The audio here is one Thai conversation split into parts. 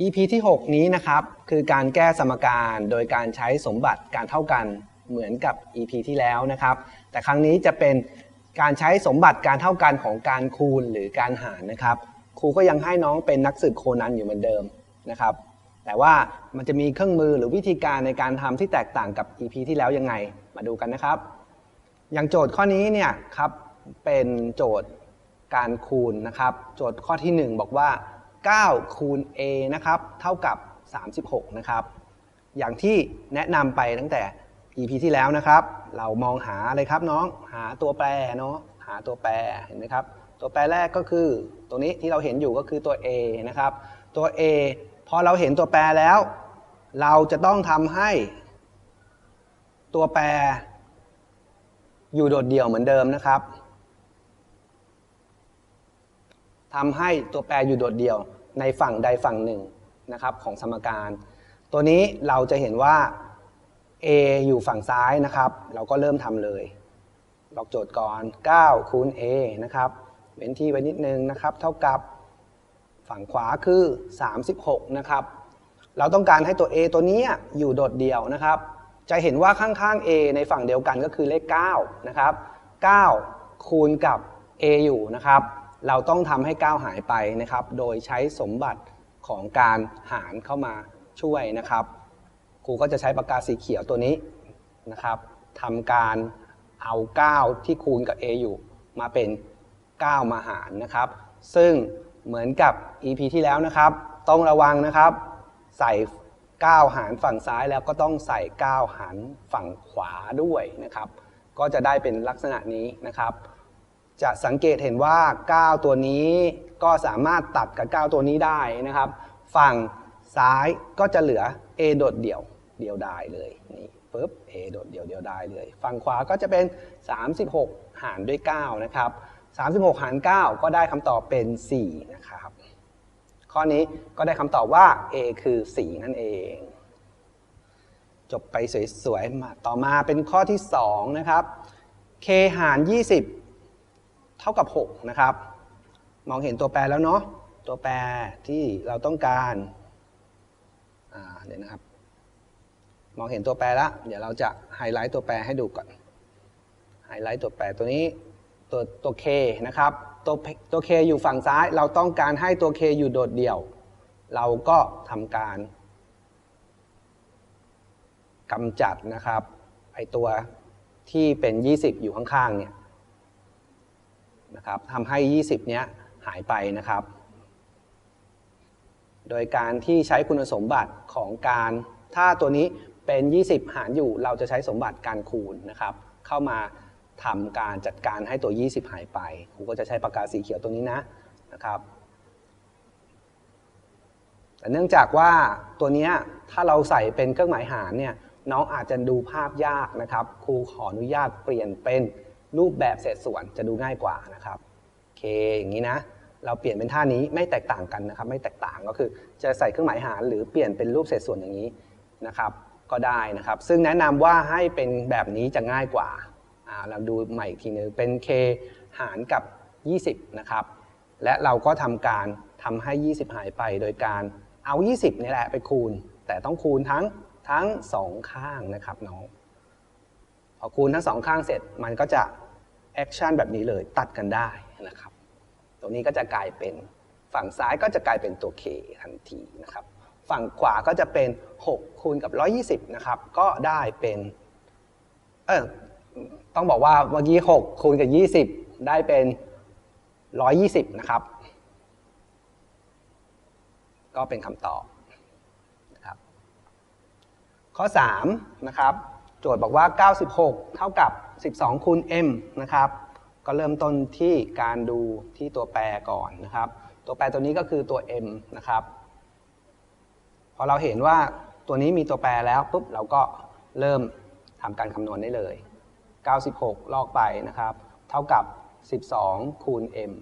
EP ที่ 6 นี้นะครับ คือการแก้สมการโดยการใช้สมบัติการเท่ากันเหมือนกับ EP ที่แล้วนะครับ แต่ครั้งนี้จะเป็นการใช้สมบัติการเท่ากันของการคูณหรือการหารนะครับ ครูก็ยังให้น้องเป็นนักสืบโคนันอยู่เหมือนเดิมนะครับ แต่ว่ามันจะมีเครื่องมือหรือวิธีการในการทำที่แตกต่างกับ EP ที่แล้วยังไงมาดูกันนะครับ อย่างโจทย์ข้อนี้เนี่ยครับเป็นโจทย์การคูณนะครับ โจทย์ข้อที่ 1 บอกว่า 9 คูณ a นะครับ เท่ากับ 36 นะครับ อย่างที่แนะนำไปตั้งแต่ EP ที่แล้วนะครับ เรามองหาอะไรครับน้อง หาตัวแปรเนาะ หาตัวแปร เห็นไหมครับ ตัวแปรแรกก็คือ ตัวนี้ที่เราเห็นอยู่ก็คือตัว a นะครับ ตัว a พอเราเห็นตัวแปรแล้ว เราจะต้องทำให้ ตัวแปร อยู่โดดเดี่ยวเหมือนเดิมนะครับ ทำให้ตัวแปรอยู่โดดเดี่ยวในฝั่งใดฝั่งหนึ่งนะครับของสมการ ตัวนี้เราจะเห็นว่า a อยู่ฝั่งซ้ายนะครับ เราก็เริ่มทำเลยลอกโจทย์ก่อน 9 คูณ a นะครับเว้นที่ไว้นิดนึงนะครับ เท่ากับฝั่งขวาคือ 36 นะครับ เราต้องการให้ตัว a ตัวนี้อยู่โดดเดี่ยวนะครับ จะเห็นว่าข้างๆ a ในฝั่งเดียวกันก็คือเลข 9 นะครับ 9 คูณกับ a อยู่นะครับ เราต้องทำให้9หายไปนะครับ โดยใช้สมบัติของการหารเข้ามาช่วยนะครับ ครูก็จะใช้ปากกาสีเขียวตัวนี้นะครับทำการเอา 9 ที่คูณกับ a อยู่ มาเป็น 9 มาหารนะครับ ซึ่งเหมือนกับ EP ที่แล้วนะครับ ต้องระวังนะครับ ใส่ 9 หารฝั่งซ้ายแล้วก็ต้องใส่ 9 หารฝั่งขวาด้วยนะครับ ก็จะได้เป็นลักษณะนี้นะครับ จะสังเกตเห็นว่า9ตัวนี้ก็สามารถตัดกับ9ตัวนี้ได้นะครับ ฝั่งซ้ายก็จะเหลือ a โดดเดี่ยวเดียวไดายเลยนี่ปึ๊บ a โดดเดี่ยวเดียวไดายเลย ฝั่งขวาก็จะเป็น 36 หารด้วย 9 นะครับ 36 หาร 9 ก็ได้คำตอบเป็น 4 นะครับ ข้อนี้ก็ได้คำตอบว่า a คือ 4 นั่นเอง จบไปสวยๆมาต่อมาเป็นข้อที่ 2 นะครับ k หาร 20 เท่ากับ 6 นะครับ มองเห็นตัวแปรแล้วเนาะตัวแปรที่เราต้องการเดี๋ยวนะครับ มองเห็นตัวแปรแล้วเดี๋ยวเราจะไฮไลท์ตัวแปรให้ดูก่อนไฮไลท์ตัวแปรตัวนี้ตัวตัว k นะครับ ตัวตัว k อยู่ฝั่งซ้าย เราต้องการให้ตัว k อยู่โดดเดี่ยว เราก็ทำการกำจัดนะครับไอตัวที่เป็น 20 อยู่ข้างๆเนี่ย นะครับทำให้ 20 เนี้ยหายไปนะครับ โดยการที่ใช้คุณสมบัติของการถ้าตัวนี้เป็น 20 หารอยู่ เราจะใช้สมบัติการคูณนะครับ เข้ามาทำการจัดการให้ตัว 20 หายไปครูก็จะใช้ปากกาสีเขียวตัวนี้นะนะครับแต่เนื่องจากว่าตัวนี้ถ้าเราใส่เป็นเครื่องหมายหารเนี่ยน้องอาจจะดูภาพยากนะครับ ครูขออนุญาตเปลี่ยนเป็น รูปแบบเศษส่วนจะดูง่ายกว่านะครับโอเคอย่างนี้นะ เราเปลี่ยนเป็นท่านี้ไม่แตกต่างกันนะครับ ไม่แตกต่างก็คือจะใส่เครื่องหมายหารหรือเปลี่ยนเป็นรูปเศษส่วนอย่างนี้นะครับ ก็ได้นะครับ ซึ่งแนะนำว่าให้เป็นแบบนี้จะง่ายกว่าเราดูใหม่อีกทีนึงเป็น k หารกับ 20 นะครับ และเราก็ทำการทำให้ 20 หายไปโดยการเอา 20นี่แหละไปคูณ แต่ต้องคูณทั้งทั้งสองข้างนะครับน้อง พอคูณทั้งสองข้างเสร็จมันก็จะแอคชั่นแบบนี้เลยตัดกันได้นะครับ ตรงนี้ก็จะกลายเป็นฝั่งซ้ายก็จะกลายเป็นตัว k ทันทีนะครับ ฝั่งขวาก็จะเป็น 6 คูณกับ 120 นะครับ ก็ได้เป็นเออต้องบอกว่าเมื่อกี้ 6 คูณกับ 20 ได้เป็น 120 นะครับ ก็เป็นคำตอบนะครับข้อ 3 นะครับ โจทย์บอกว่า 96 เท่ากับ 12 คูณ m นะครับ ก็เริ่มต้นที่การดูที่ตัวแปรก่อนนะครับ ตัวแปรตัวนี้ก็คือตัว m นะครับ พอเราเห็นว่าตัวนี้มีตัวแปรแล้วปุ๊บเราก็เริ่มทำการคำนวณได้เลย 96 ลอกไปนะครับ เท่ากับ 12 คูณ m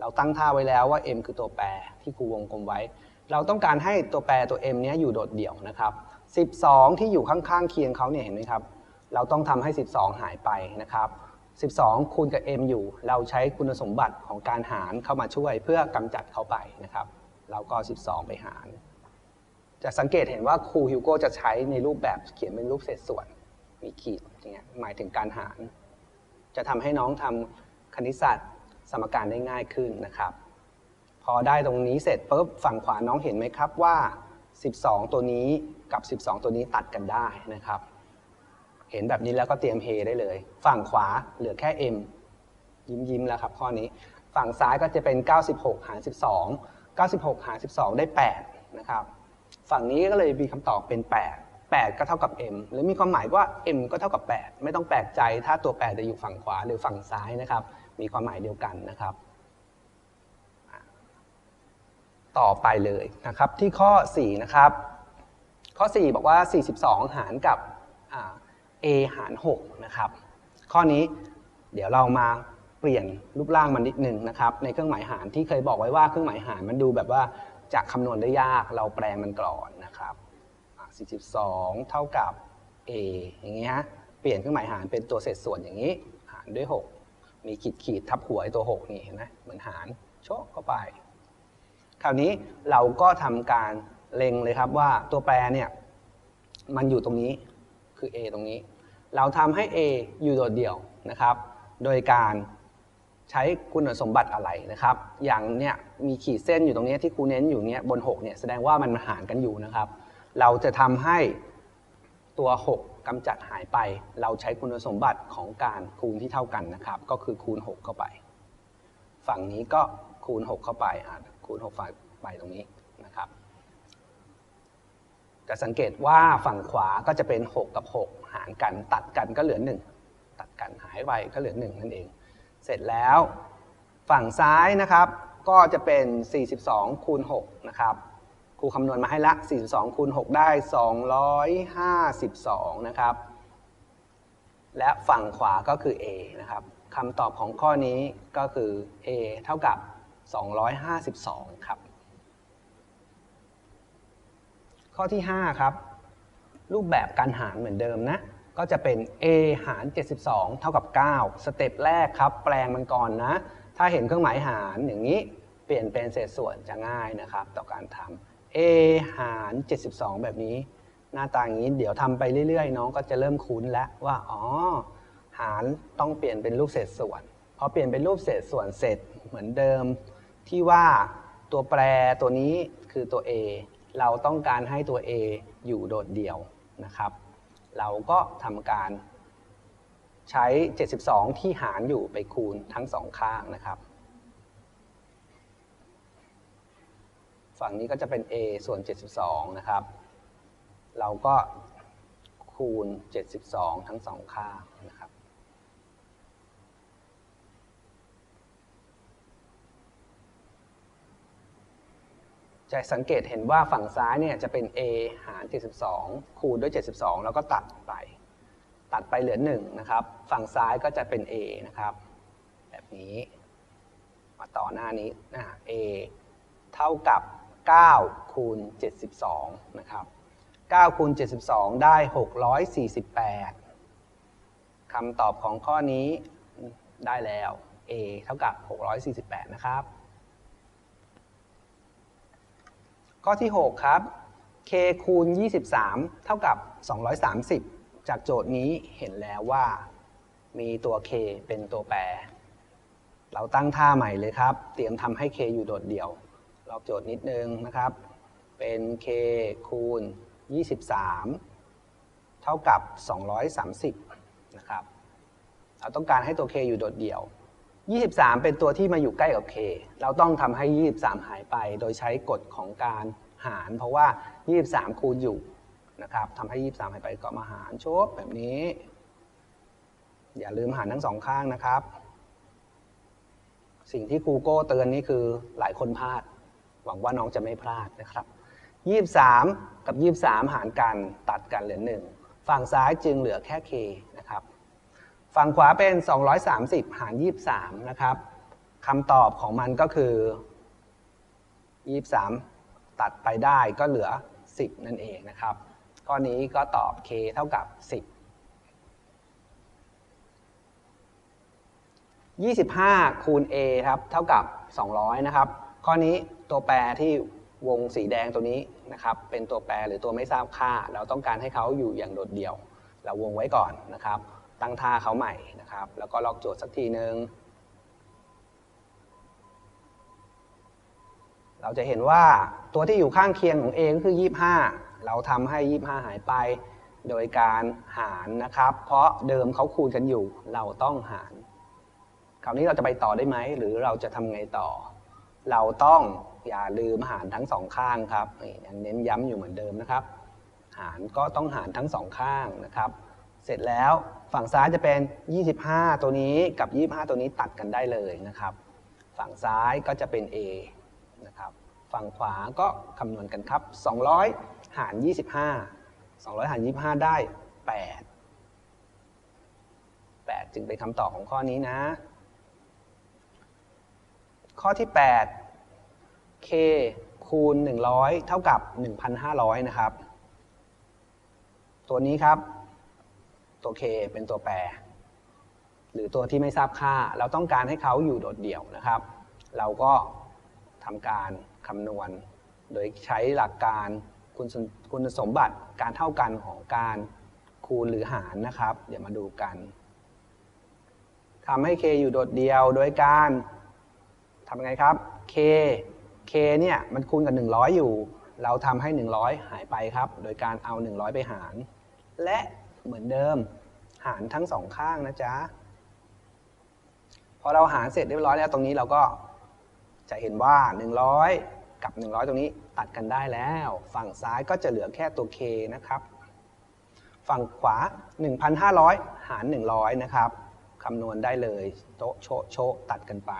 เราตั้งท่าไว้แล้วว่า m คือตัวแปรที่ครูวงกลมไว้ เราต้องการให้ตัวแปรตัว m เนี้ยอยู่โดดเดี่ยวนะครับ 12 ที่อยู่ข้างๆเคียงเขาเนี่ยเห็นไหมครับ เราต้องทำให้ 12 หายไปนะครับ 12 คูณกับ m อยู่ เราใช้คุณสมบัติของการหารเข้ามาช่วยเพื่อกำจัดเขาไปนะครับ เราก็ 12 ไปหาร จะสังเกตเห็นว่าครูฮิวโก้จะใช้ในรูปแบบเขียนเป็นรูปเศษส่วน มีขีดอย่างเงี้ยหมายถึงการหาร จะทำให้น้องทำคณิตศาสตร์สมการได้ง่ายขึ้นนะครับ พอได้ตรงนี้เสร็จปุ๊บฝั่งขวาน้องเห็นไหมครับว่า 12 ตัวนี้ กับ 12 ตัวนี้ตัดกันได้นะครับ เห็นแบบนี้แล้วก็เตรียมเฮได้เลย ฝั่งขวาเหลือแค่ m ยิ้มยิ้มแล้วครับข้อนี้ ฝั่งซ้ายก็จะเป็น 96 หาร 12 96 หาร 12 ได้ 8 นะครับ ฝั่งนี้ก็เลยมีคำตอบเป็น 8 8 ก็เท่ากับ m หรือมีความหมายว่า m ก็เท่ากับ 8 ไม่ต้องแปลกใจถ้าตัว 8 จะอยู่ฝั่งขวาหรือฝั่งซ้ายนะครับ มีความหมายเดียวกันนะครับ ต่อไปเลยนะครับที่ข้อ 4 นะครับ ข้อ 4 บอกว่า 42 หารกับอ่า a หาร 6 นะครับ ข้อนี้เดี๋ยวเรามาเปลี่ยนรูปร่างมันนิดนึงนะครับ ในเครื่องหมายหารที่เคยบอกไว้ว่าเครื่องหมายหารมันดูแบบว่าจะคำนวณได้ยากเราแปลมันก่อนนะครับ 42 เท่ากับ a อย่างนี้ฮะ เปลี่ยนเครื่องหมายหารเป็นตัวเศษส่วนอย่างนี้ หารด้วย 6 มีขีดขีดทับหัวไอ้ตัว 6 นี่เห็นไหมเหมือนหารโชกเข้าไป คราวนี้เราก็ทำการ เล็งเลยครับว่าตัวแปรเนี่ยมันอยู่ตรงนี้คือ a ตรงนี้ เราทำให้ a อยู่โดดเดี่ยวนะครับ โดยการใช้คุณสมบัติอะไรนะครับ อย่างเนี่ยมีขีดเส้นอยู่ตรงนี้ที่ครูเน้นอยู่เนี่ยบน 6เนี่ยแสดงว่ามันหารกันอยู่นะครับ เราจะทำให้ตัว 6กำจัดหายไป เราใช้คุณสมบัติของการคูณที่เท่ากันนะครับ ก็คือคูณ 6 เข้าไป ฝั่งนี้ก็คูณ 6 เข้าไปคูณ6ไปตรงนี้นะครับ จะสังเกตว่าฝั่งขวาก็จะเป็น 6 กับ 6 หารกันตัดกันก็เหลือ 1 ตัดกันหายไปก็เหลือ 1 นั่นเอง เสร็จแล้วฝั่งซ้ายนะครับก็จะเป็น 42 คูณ 6 นะครับครูคำนวณมาให้ละ 42 คูณ 6 ได้ 252 นะครับ และฝั่งขวาก็คือ A นะครับคำตอบของข้อนี้ก็คือ A เท่ากับ 252 ครับ ข้อที่ 5 ครับ รูปแบบการหารเหมือนเดิมนะ ก็จะเป็น a หาร 72 เท่ากับ 9 สเต็ปแรกครับ แปลงมันก่อนนะ ถ้าเห็นเครื่องหมายหารอย่างนี้ เปลี่ยนเป็นเศษส่วนจะง่ายนะครับ ต่อการทำ a หาร 72 แบบนี้ หน้าตาอย่างนี้เดี๋ยวทำไปเรื่อยๆ น้องก็จะเริ่มคุ้นแล้วว่าอ๋อหารต้องเปลี่ยนเป็นรูปเศษส่วนพอเปลี่ยนเป็นรูปเศษส่วนเสร็จเหมือนเดิม ที่ว่าตัวแปรตัวนี้คือตัว a เราต้องการให้ตัว a อยู่โดดเดี่ยวนะครับ เราก็ทำการใช้ 72 ที่หารอยู่ไปคูณทั้งสองข้างนะครับ ฝั่งนี้ก็จะเป็น a ส่วน 72 นะครับ เราก็คูณ 72 ทั้งสองข้างนะครับ จะสังเกตเห็นว่าฝั่งซ้ายเนี่ยจะเป็น a หาร 72 คูณด้วย 72 แล้วก็ตัดไป ตัดไปเหลือ1นะครับ ฝั่งซ้ายก็จะเป็น a นะครับ แบบนี้ มาต่อหน้านี้นะ a เท่ากับ 9 คูณ 72 นะครับ 9 คูณ 72 ได้ 648 คำตอบของข้อนี้ได้แล้ว a เท่ากับ 648 นะครับ ข้อที่ 6 ครับ k คูณ 23 เท่ากับ 230 จากโจทย์นี้เห็นแล้วว่า มีตัว k เป็นตัวแปร เราตั้งท่าใหม่เลยครับ เตรียมทำให้ k อยู่โดดเดี่ยว ลอกโจทย์นิดนึงนะครับ เป็น k คูณ 23 เท่ากับ 230 นะครับ เราต้องการให้ตัว k อยู่โดดเดี่ยว 23 เป็นตัวที่มาอยู่ใกล้กับ k เราต้องทำให้ 23 หายไป โดยใช้กฎของการหาร เพราะว่า 23 คูณอยู่นะครับทำให้ 23 หายไปก็มาหารชบแบบนี้ อย่าลืมหารทั้งสองข้างนะครับ สิ่งที่ครูโก้เตือนนี่คือหลายคนพลาด หวังว่าน้องจะไม่พลาดนะครับ 23 กับ 23 หารกันตัดกันเหลือ1ฝั่งซ้ายจึงเหลือแค่ k ฝั่งขวาเป็น 230 หาร 23 นะครับคำตอบของมันก็คือ 23 ตัดไปได้ก็เหลือ 10 นั่นเองนะครับ ข้อนี้ก็ตอบ k เท่ากับ 10 25 คูณ a ครับ เท่ากับ 200 นะครับ ข้อนี้ตัวแปรที่วงสีแดงตัวนี้นะครับ เป็นตัวแปรหรือตัวไม่ทราบค่า เราต้องการให้เขาอยู่อย่างโดดเดี่ยว เราวงไว้ก่อนนะครับ ตั้งท่าเขาใหม่นะครับ แล้วก็ลอกโจทย์สักทีหนึ่งเราจะเห็นว่าตัวที่อยู่ข้างเคียงของ A ก็คือ 25 เราทำให้ 25 หายไป โดยการหารนะครับ เพราะเดิมเขาคูณกันอยู่ เราต้องหาร คราวนี้เราจะไปต่อได้ไหม หรือเราจะทำไงต่อ เราต้องอย่าลืมหารทั้งสองข้างครับยังเน้นย้ำอยู่เหมือนเดิมนะครับ หารก็ต้องหารทั้งสองข้างนะครับ เสร็จแล้วฝั่งซ้ายจะเป็น 25 ตัวนี้กับ 25 ตัวนี้ตัดกันได้เลยนะครับ ฝั่งซ้ายก็จะเป็น A นะครับ ฝั่งขวาก็คำนวณกันครับ 200 หาร 25 200 หาร 25 ได้ 8 8 จึงเป็นคำตอบของข้อนี้นะ ข้อที่ 8 k คูณ 100 เท่ากับ 1,500 นะครับ ตัวนี้ครับ ตัว k เป็นตัวแปร หรือตัวที่ไม่ทราบค่า เราต้องการให้เขาอยู่โดดเดี่ยวนะครับ เราก็ทำการคำนวณ โดยใช้หลักการคุณสมคุณสมบัติการเท่ากันของการคูณหรือหารนะครับ เดี๋ยวมาดูกันทำให้ k อยู่โดดเดี่ยว โดยการทำยังไงครับ k k เนี่ยมันคูณกับ 100 อยู่ เราทำให้ 100 หายไปครับ โดยการเอา 100 ไปหาร และ เหมือนเดิม หารทั้งสองข้างนะจ๊ะ พอเราหารเสร็จเรียบร้อยแล้วตรงนี้เราก็จะเห็นว่า 100 กับ 100 ตรงนี้ตัดกันได้แล้ว ฝั่งซ้ายก็จะเหลือแค่ตัว k นะครับ ฝั่งขวา 1,500 หาร 100 นะครับคำนวณได้เลยโต๊ะโชโชะตัดกันไป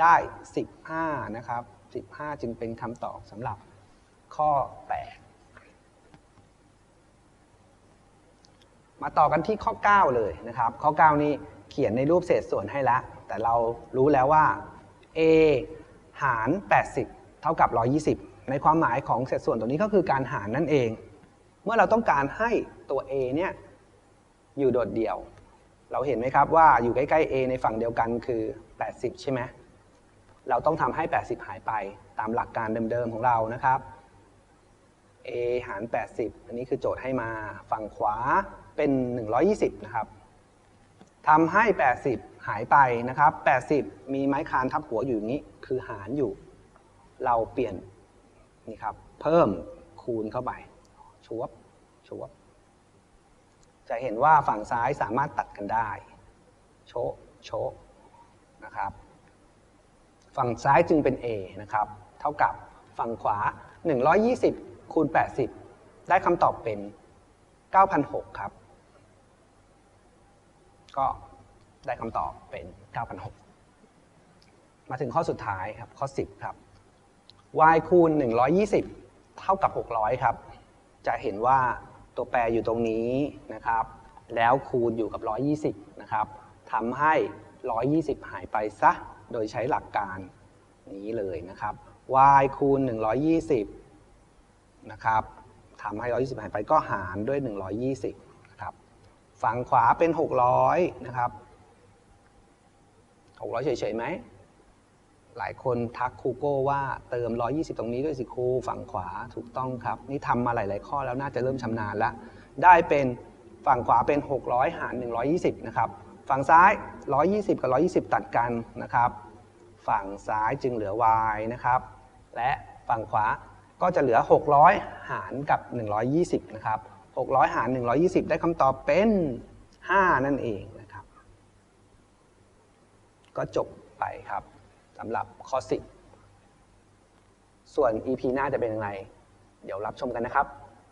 ได้ 15 นะครับ 15 จึงเป็นคำตอบสำหรับข้อ 8 มาต่อกันที่ข้อ 9 เลยนะครับ ข้อ 9 นี้เขียนในรูปเศษส่วนให้แล้ว แต่เรารู้แล้วว่า a หาร 80 เท่ากับ 120 ในความหมายของเศษส่วนตัวนี้ก็คือการหารนั่นเอง เมื่อเราต้องการให้ตัว a เนี่ยอยู่โดดเดี่ยว เราเห็นไหมครับว่าอยู่ใกล้ๆ a ในฝั่งเดียวกันคือ 80 ใช่ไหมเราต้องทำให้ 80 หายไปตามหลักการเดิมๆของเรานะครับ a หาร 80 อันนี้คือโจทย์ให้มาฝั่งขวา เป็น 120 นะครับทำให้ 80 หายไปนะครับ 80 มีไม้คานทับหัวอยู่อย่างนี้ คือหารอยู่ เราเปลี่ยนนี่ครับ เพิ่มคูณเข้าไปชวบชวบจะเห็นว่าฝั่งซ้ายสามารถตัดกันได้ โชะโชะนะครับ ฝั่งซ้ายจึงเป็น A นะครับ เท่ากับฝั่งขวา 120คูณ80 ได้คำตอบเป็น 9,006ครับ ก็ได้คำตอบเป็น9,006มาถึงข้อสุดท้ายครับ ข้อ 10 ครับ y คูณ 120 เท่ากับ 600 ครับ จะเห็นว่าตัวแปรอยู่ตรงนี้นะครับ แล้วคูณอยู่กับ 120 นะครับทำให้ 120 หายไปซะ โดยใช้หลักการนี้เลยนะครับ y คูณ 120 นะครับทำให้ 120 หายไปก็หารด้วย 120 ฝั่งขวาเป็น 600 นะครับ600เฉยๆไหม หลายคนทักคูโก้ว่าเติม 120 ตรงนี้ด้วยสิครูฝั่งขวาถูกต้องครับ นี่ทำมาหลายๆข้อแล้วน่าจะเริ่มชำนาญแล้ว ได้เป็นฝั่งขวาเป็น 600 หาร 120 นะครับ ฝั่งซ้าย 120 กับ 120 ตัดกันนะครับ ฝั่งซ้ายจึงเหลือ y นะครับ และฝั่งขวาก็จะเหลือ 600 หารกับ 120 นะครับ 600 หาร 120 ได้คำตอบเป็น 5 นั่นเองนะครับ ก็จบไปครับสำหรับข้อ 10 ส่วน EP หน้าจะเป็นยังไง เดี๋ยวรับชมกันนะครับ